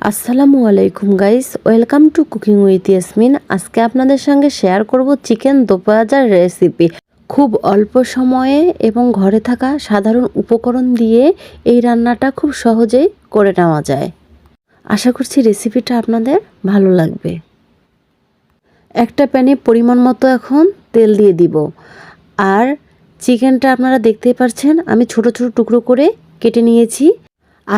আসসালামু আলাইকুম guys welcome to cooking with Yasmin আজকে আপনাদের সঙ্গে শেয়ার করব চিকেন দোপাজার রেসিপি খুব অল্প সময়ে এবং ঘরে থাকা সাধারণ উপকরণ দিয়ে এই রান্নাটা খুব সহজেই করে নেওয়া যায়। আশা করছি রেসিপিটা আপনাদের ভালো লাগবে। একটা প্যানে পরিমাণ মতো এখন তেল দিয়ে দিব। আর চিকেনটা আপনারা দেখতেই পাচ্ছেন আমি ছোট ছোট টুকরো করে কেটে নিয়েছি।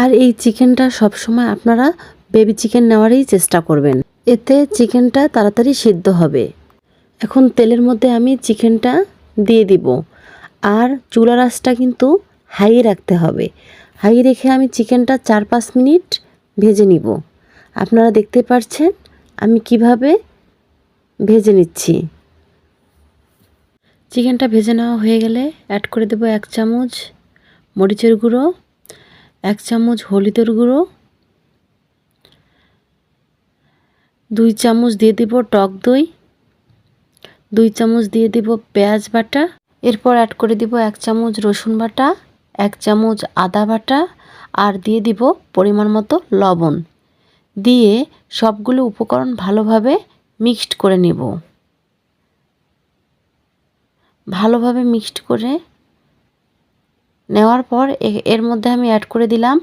আর এই চিকেনটা সবসময় আপনারা বেবি চিকেন নেওয়ারই চেষ্টা করবেন। এতে চিকেনটা তাড়াতাড়ি সিদ্ধ হবে। এখন তেলের মধ্যে আমি চিকেনটা দিয়ে দিব। আর চুলা রাসটা কিন্তু হাই রাখতে হবে। হাই রেখে আমি চিকেনটা চার পাঁচ মিনিট ভেজে নিব। আপনারা দেখতে পাচ্ছেন আমি কীভাবে ভেজে নিচ্ছি। চিকেনটা ভেজে নেওয়া হয়ে গেলে অ্যাড করে দেবো এক চামচ মরিচের গুঁড়ো। এক চামচ হলুদের গুঁড়ো, দুই চামচ দিয়ে দিব টক দই, দুই চামচ দিয়ে দিব পেঁয়াজ বাটা। এরপর অ্যাড করে দিব এক চামচ রসুন বাটা, এক চামচ আদা বাটা আর দিয়ে দিব পরিমাণ মতো লবণ। দিয়ে সবগুলো উপকরণ ভালোভাবে মিক্সড করে নেব। ভালোভাবে মিক্সড করে নেওয়ার পর এর মধ্যে আমি অ্যাড করে দিলাম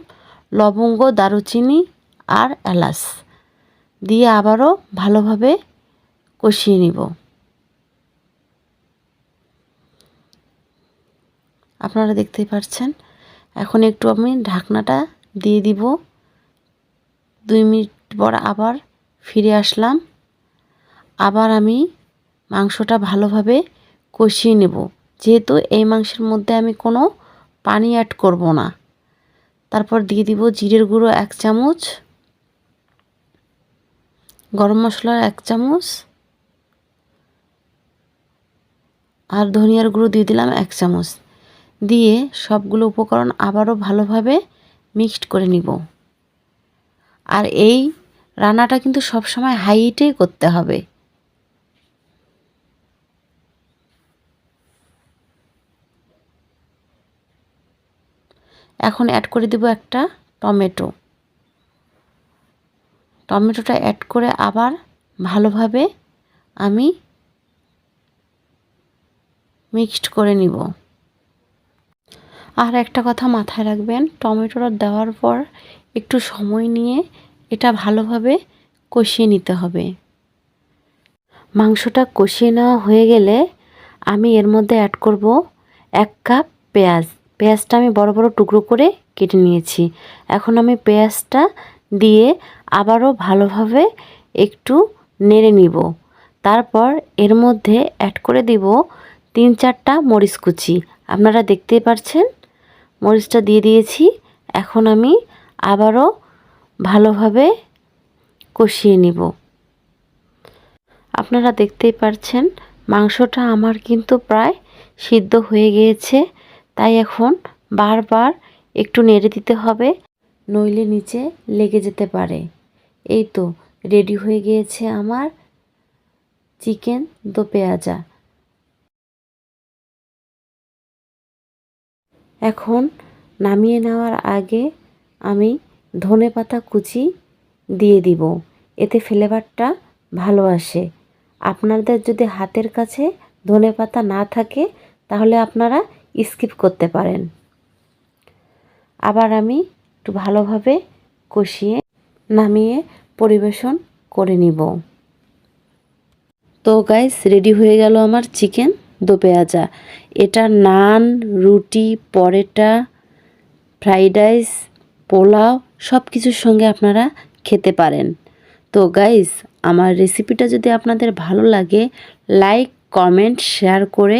লবঙ্গ, দারুচিনি আর এলাচ। দিয়ে আবারও ভালোভাবে কষিয়ে নিব। আপনারা দেখতেই পাচ্ছেন এখন একটু আমি ঢাকনাটা দিয়ে দিব। দুই মিনিট পর আবার ফিরে আসলাম। আবার আমি মাংসটা ভালোভাবে কষিয়ে নেব। যেহেতু এই মাংসের মধ্যে আমি কোনো পানি অ্যাড করব না। তারপর দিয়ে দিব জিরের গুঁড়ো এক চামচ, গরম মশলা এক চামচ, আর ধনিয়ার গুঁড়ো দিয়ে দিলাম এক চামচ। দিয়ে সবগুলো উপকরণ আবারও ভালোভাবে মিক্সড করে নিব। আর এই রান্নাটা কিন্তু সবসময় হাইটেই করতে হবে। এখন অ্যাড করে দেব একটা টমেটো। টমেটোটা অ্যাড করে আবার ভালোভাবে আমি মিক্সড করে নিব। আর একটা কথা মাথায় রাখবেন, টমেটোটা দেওয়ার পর একটু সময় নিয়ে এটা ভালোভাবে কষিয়ে নিতে হবে। মাংসটা কষিয়ে নেওয়া হয়ে গেলে আমি এর মধ্যে অ্যাড করব এক কাপ পেঁয়াজ। পেঁয়াজটা আমি বড় বড় টুকরো করে কেটে নিয়েছি। এখন আমি পেঁয়াজটা দিয়ে আবারও ভালোভাবে একটু নেড়ে নিব। তারপর এর মধ্যে অ্যাড করে দিব তিন চারটা মরিচ কুচি। আপনারা দেখতেই পাচ্ছেন মরিচটা দিয়ে দিয়েছি। এখন আমি আবারও ভালোভাবে কষিয়ে নিব। আপনারা দেখতেই পাচ্ছেন মাংসটা আমার কিন্তু প্রায় সিদ্ধ হয়ে গিয়েছে। তাই এখন বারবার একটু নেড়ে দিতে হবে, নইলে নিচে লেগে যেতে পারে। এই তো রেডি হয়ে গিয়েছে আমার চিকেন দো পেঁয়াজা। এখন নামিয়ে নেওয়ার আগে আমি ধনে পাতা কুচি দিয়ে দিব, এতে ফ্লেভারটা ভালো আসে। আপনাদের যদি হাতের কাছে ধনে পাতা না থাকে, তাহলে আপনারা স্কিপ করতে পারেন। আবার আমি একটু ভালোভাবে কষিয়ে নামিয়ে পরিবেশন করে নিব। তো গাইস রেডি হয়ে গেল আমার চিকেন দো পেঁয়াজা। এটা নান, রুটি, পরেটা ফ্রাইড রাইস পোলাও সব কিছুর সঙ্গে আপনারা খেতে পারেন। তো গাইস আমার রেসিপিটা যদি আপনাদের ভালো লাগে লাইক কমেন্ট শেয়ার করে